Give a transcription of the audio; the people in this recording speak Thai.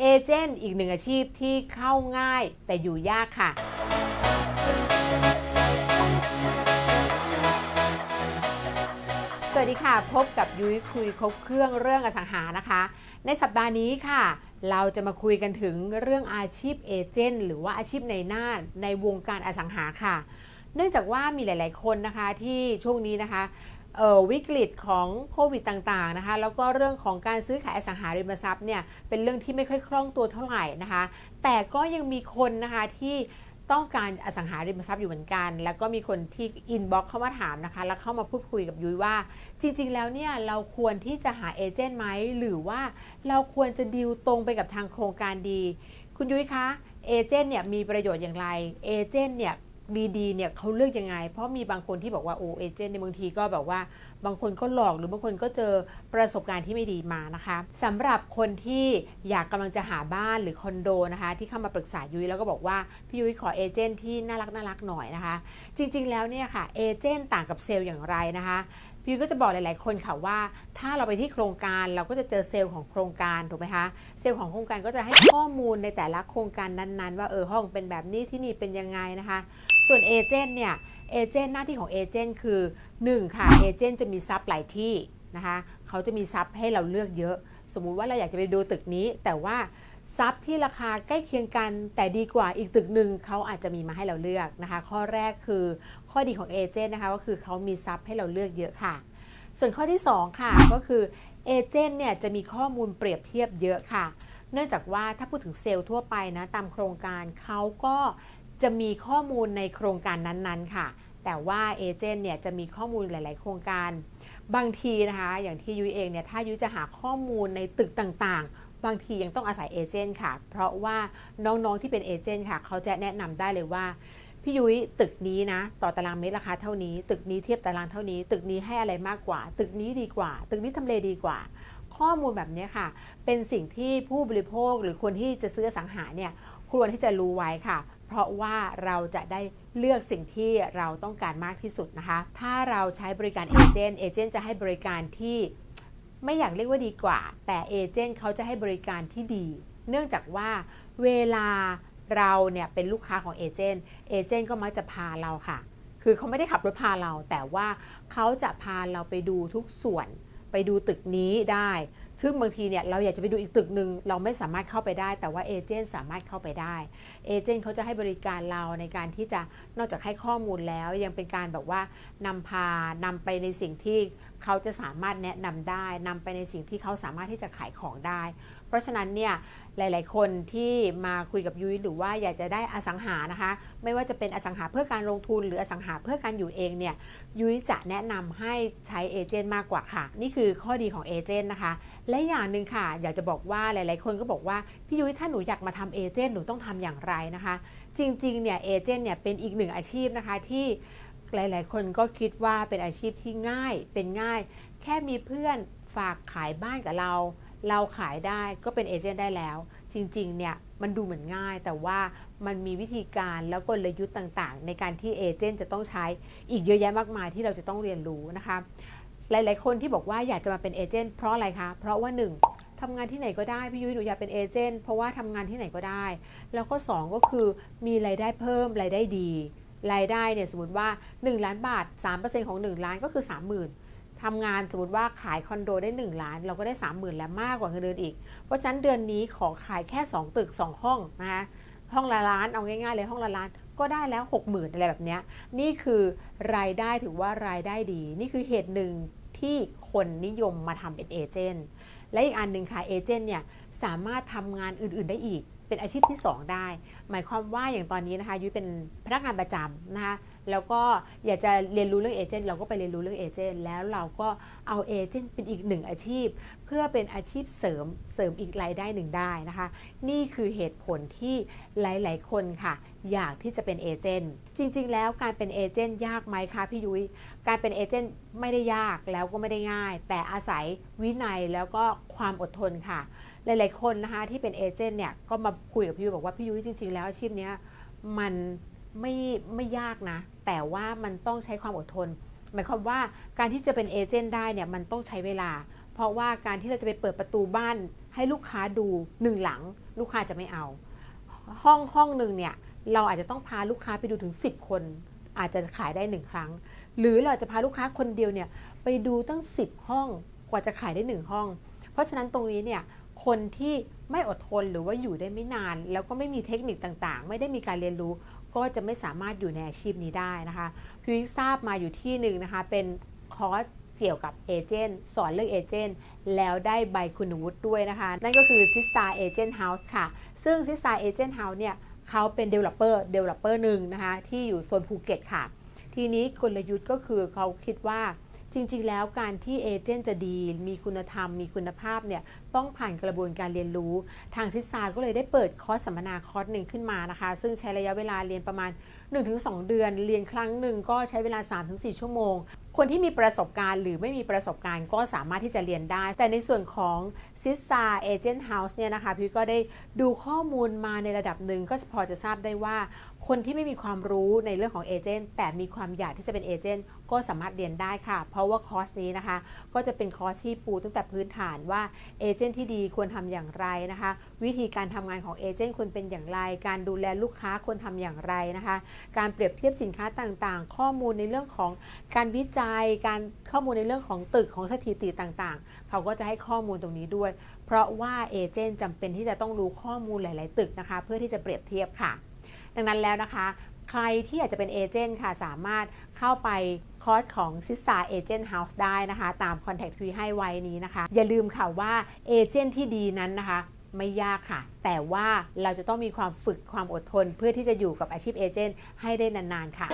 เอเจนต์อีกหนึ่งอาชีพที่เข้าง่ายแต่อยู่ยากค่ะ สวัสดีค่ะ พบกับยุ้ยคุยครบเครื่องเรื่องอสังหานะคะ ในสัปดาห์นี้ค่ะ เราจะมาคุยกันถึงเรื่องอาชีพเอเจนต์หรือว่าอาชีพในหน้าในวงการอสังหาค่ะ เนื่องจากว่ามีหลาย ๆ คนนะคะที่ช่วงนี้นะคะ วิกฤตของโควิดต่างๆนะคะแล้วก็เรื่องของการซื้อขายอสังหาริมทรัพย์เนี่ยเป็นเรื่องที่ไม่ค่อยคล่องตัวเท่าไหร่นะคะ แต่ก็ยังมีคนนะคะที่ต้องการอสังหาริมทรัพย์อยู่เหมือนกัน แล้วก็มีคนที่อินบ็อกเข้ามาถามนะคะ แล้วเข้ามาพูดคุยกับยุ้ยว่า จริง ๆ แล้วเนี่ยเราควรที่จะหาเอเจนต์ไหมหรือว่าเราควรจะดีลตรงไปกับทางโครงการดี คุณยุ้ยคะเอเจนต์เนี่ยมีประโยชน์อย่างไรเอเจนต์เนี่ย ดีๆเนี่ยเขาเลือกยังไง เพราะมีบางคนที่บอกว่าโอเอเจนต์ในบางทีก็แบบว่า บางคนก็หลอกหรือบางคนก็เจอประสบการณ์ที่ไม่ดีมานะคะสำหรับคนที่อยากกำลังจะหาบ้านหรือคอนโดนะคะ ที่เข้ามาปรึกษายุ้ยแล้วก็บอกว่าพี่ยุ้ยขอเอเจนต์ที่น่ารักน่ารักหน่อยนะคะ จริงๆแล้วเนี่ยค่ะเอเจนต์ต่างกับเซลล์อย่างไรนะคะ พี่ก็จะบอกหลาย ๆ คนค่ะว่า ถ้าเราไปที่โครงการเราก็จะเจอเซลล์ของโครงการถูกไหมคะเซลล์ของโครงการก็จะให้ข้อมูลในแต่ละโครงการนั้น ๆ ว่าเออห้องเป็นแบบนี้ที่นี่เป็นยังไงนะคะส่วนเอเจนต์เนี่ยเอเจนต์หน้าที่ของเอเจนต์คือ 1 ค่ะเอเจนต์จะมีซับหลายที่นะคะเขาจะมีซับให้เราเลือกเยอะ สมมุติว่าเราอยากจะไปดูตึกนี้แต่ว่า ซับที่ราคาใกล้เคียงกันแต่ดีกว่าอีกตึกหนึ่งเขาอาจจะมีมาให้เราเลือกนะคะ ข้อแรกคือข้อดีของเอเจนต์นะคะก็คือเขามีซับให้เราเลือกเยอะค่ะ ส่วนข้อที่ 2 ค่ะก็คือเอเจนต์เนี่ยจะมีข้อมูลเปรียบเทียบเยอะค่ะ เนื่องจากว่าถ้าพูดถึงเซลล์ทั่วไปนะตามโครงการเขาก็จะมีข้อมูลในโครงการนั้นๆค่ะ แต่ว่าเอเจนต์เนี่ยจะมีข้อมูลหลาย ๆ โครงการ บางทีนะคะ อย่างที่ยุ้ยเองเนี่ยถ้ายุ้ยจะหาข้อมูลในตึกต่างๆ บางทียังต้องอาศัยเอเจนต์ค่ะ เพราะว่าน้องๆที่เป็นเอเจนต์ค่ะ เขาจะแนะนำได้เลยว่า พี่ยุ้ยตึกนี้นะ ต่อตารางเมตรราคาเท่านี้ ตึกนี้เทียบตารางเท่านี้ ตึกนี้ให้อะไรมากกว่า ตึกนี้ดีกว่า ตึกนี้ทำเลดีกว่า ข้อมูลแบบนี้ค่ะ เป็นสิ่งที่ผู้บริโภคหรือคนที่จะซื้ออสังหาเนี่ยควรที่จะรู้ไว้ค่ะ เพราะว่าเราจะได้เลือกสิ่งที่เราต้องการมากที่สุดนะคะ ถ้าเราใช้บริการเอเจนต์เอเจนต์จะให้บริการที่ไม่อยากเรียกว่าดีกว่า แต่เอเจนต์เขาจะให้บริการที่ดี เนื่องจากว่าเวลาเราเนี่ยเป็นลูกค้าของเอเจนต์เอเจนต์ก็มักจะพาเราค่ะ คือเขาไม่ได้ขับรถพาเรา แต่ว่าเขาจะพาเราไปดูทุกส่วน ไปดูตึกนี้ได้ ซึ่งบางทีเนี่ยเราอยากจะไปดูอีกตึกหนึ่งเราไม่สามารถเข้าไปได้ แต่ว่าเอเจนต์สามารถเข้าไปได้เอเจนต์เขาจะให้บริการเราในการที่จะนอกจากให้ข้อมูลแล้วยังเป็นการแบบว่านำพานำไปในสิ่งที่เขาจะสามารถแนะนำได้นำไปในสิ่งที่เขาสามารถที่จะขายของได้ เพราะฉะนั้นเนี่ยหลาย ๆ คนที่มาคุยกับยุ้ยหรือว่าอยากจะได้อสังหานะคะ ไม่ว่าจะเป็นอสังหาเพื่อการลงทุนหรืออสังหาเพื่อการอยู่เองเนี่ยยุ้ยจะแนะนำให้ใช้เอเจนต์มากกว่าค่ะ นี่คือข้อดีของเอเจนต์นะคะ และอย่างหนึ่งค่ะ อยากจะบอกว่าหลาย ๆ คนก็บอกว่าพี่ยุ้ยถ้าหนูอยากมาทำเอเจนต์หนูต้องทำอย่างไรนะคะ จริง ๆ เนี่ยเอเจนต์เนี่ยเป็นอีกหนึ่งอาชีพนะคะที่หลาย ๆ คนก็คิดว่าเป็นอาชีพที่ง่ายเป็นง่าย แค่มีเพื่อนฝากขายบ้านกับเรา เราขายได้ก็เป็นเอเจนต์ได้แล้ว จริงๆเนี่ยมันดูเหมือนง่าย แต่ว่ามันมีวิธีการแล้วก็กลยุทธ์ต่างๆ ในการที่เอเจนต์จะต้องใช้อีกเยอะแยะมากมายที่เราจะต้องเรียนรู้นะคะ หลายๆคนที่บอกว่าอยากจะมาเป็นเอเจนต์เพราะอะไรคะ เพราะว่า 1. ทำงานที่ไหนก็ได้ พี่ยุ้ยหนูอยากเป็นเอเจนต์เพราะว่าทำงานที่ไหนก็ได้ แล้วก็2ก็คือมีรายได้เพิ่มรายได้ดี รายได้เนี่ยสมมติว่า 1 ล้านบาท 3%ของ 1 ล้านก็คือ 30,000 ทำงานสมมติว่าขายคอนโดได้ 1 ล้าน เราก็ได้ 30,000 แล้วมากกว่าเงินเดือนอีก เพราะฉะนั้นเดือนนี้ขอขายแค่ 2 ตึก 2 ห้องนะคะห้องละล้านเอาง่ายๆเลยห้องละล้านก็ได้แล้ว 60,000อะไรแบบนี้นี่คือรายได้ถือว่ารายได้ดี นี่คือเหตุหนึ่งที่คนนิยมมาทำเป็นเอเจนต์และอีกอันหนึ่งค่ะเอเจนต์เนี่ยสามารถทำงานอื่นๆได้อีก เป็นอาชีพที่ 2 ได้ หมายความว่าอย่างตอนนี้นะคะยุ้ยเป็นพนักงานประจำนะคะแล้วก็อยากจะเรียนรู้เรื่องเอเจนต์เราก็ไปเรียนรู้เรื่องเอเจนต์แล้วเราก็เอาเอเจนต์เป็นอีกหนึ่งอาชีพ เพื่อเป็นอาชีพเสริมเสริมอีกรายได้หนึ่งได้นะคะ นี่คือเหตุผลที่หลาย ๆ คนค่ะ อยากที่จะเป็นเอเจนต์จริง ๆ แล้วการเป็นเอเจนต์ยากไหมคะพี่ยุ้ยการเป็นเอเจนต์ไม่ได้ยากแล้วก็ไม่ได้ง่าย แต่อาศัยวินัยแล้วก็ความอดทนค่ะ หลายๆคนนะคะที่เป็นเอเจนต์เนี่ยก็มาคุยกับพี่ยุ้ยบอกว่าพี่ยุ้ยจริง ๆ แล้วอาชีพเนี้ยมันไม่ไม่ยากนะ แต่ว่ามันต้องใช้ความอดทน หมายความว่าการที่จะเป็นเอเจนต์ได้เนี่ยมันต้องใช้เวลา เพราะว่าการที่เราจะไปเปิดประตูบ้านให้ลูกค้าดูหนึ่งหลัง ลูกค้าจะไม่เอา ห้องห้องหนึ่งเนี่ยเราอาจจะต้องพาลูกค้าไปดูถึง 10 คน อาจจะขายได้หนึ่งครั้ง หรือเราจะพาลูกค้าคนเดียวเนี่ยไปดูตั้ง 10 ห้องกว่าจะขายได้หนึ่งห้อง เพราะฉะนั้นตรงนี้เนี่ย คนที่ไม่อดทนหรือว่าอยู่ได้ไม่นาน แล้วก็ไม่มีเทคนิคต่างๆ ไม่ได้มีการเรียนรู้ ก็จะไม่สามารถอยู่ในอาชีพนี้ได้นะคะพิวทราบมาอยู่ที่หนึ่งนะคะ เป็นคอร์สเกี่ยวกับเอเจนต์สอนเรื่องเอเจนต์แล้วได้ใบคุณวุฒิด้วยนะคะ นั่นก็คือซิสซาเอเจนต์เฮาส์ค่ะ ซึ่งซิสซาเอเจนต์เฮาส์เนี่ยเขาเป็น Developer Developer หนึ่งนะคะ ที่อยู่โซนภูเก็ตค่ะ ทีนี้กลยุทธ์ก็คือเขาคิดว่า จริงๆ แล้วการที่เอเจนต์จะดี มีคุณธรรม มีคุณภาพเนี่ยต้องผ่านกระบวนการเรียนรู้ ทางซิสซาก็เลยได้เปิดคอร์สสัมมนาคอร์สหนึ่งขึ้นมานะคะ ซึ่งใช้ระยะเวลาเรียนประมาณ 1-2 เดือน เรียนครั้งหนึ่งก็ใช้เวลา 3-4 ชั่วโมง คนที่มีประสบการณ์หรือไม่มีประสบการณ์ก็สามารถที่จะเรียนได้ แต่ในส่วนของซิสซาเอเจนต์เฮาส์เนี่ยนะคะพี่ก็ได้ดูข้อมูลมาในระดับหนึ่งก็พอจะทราบได้ว่า คนที่ไม่มีความรู้ในเรื่องของเอเจนต์แต่มีความอยากที่จะเป็นเอเจนต์ก็สามารถเรียนได้ค่ะ เพราะว่าคอร์สนี้นะคะ ก็จะเป็นคอร์สที่ปูตั้งแต่พื้นฐานว่าเอเจนต์ที่ดีควรทำอย่างไรนะคะ วิธีการทำงานของเอเจนต์ควรเป็นอย่างไร การดูแลลูกค้าควรทำอย่างไรนะคะ การเปรียบเทียบสินค้าต่างๆ ข้อมูลในเรื่องของการวิจัย การข้อมูลในเรื่องของตึกของสถิติต่างๆ เขาก็จะให้ข้อมูลตรงนี้ด้วย เพราะว่าเอเจนต์จำเป็นที่จะต้องรู้ข้อมูลหลาย ๆ ตึกนะคะ เพื่อที่จะเปรียบเทียบค่ะ ดังนั้นแล้วนะคะ ใครที่อยากจะเป็นเอเจนต์ค่ะสามารถเข้าไปคอร์สของซิสซาเอเจนต์เฮาส์ได้นะคะ ตามคอนแทคที่ให้ไว้นี้นะคะ อย่าลืมค่ะว่าเอเจนต์ที่ดีนั้นนะคะไม่ยากค่ะ แต่ว่าเราจะต้องมีความฝึกความอดทน เพื่อที่จะอยู่กับอาชีพเอเจนต์ให้ได้นาน ๆ ค่ะ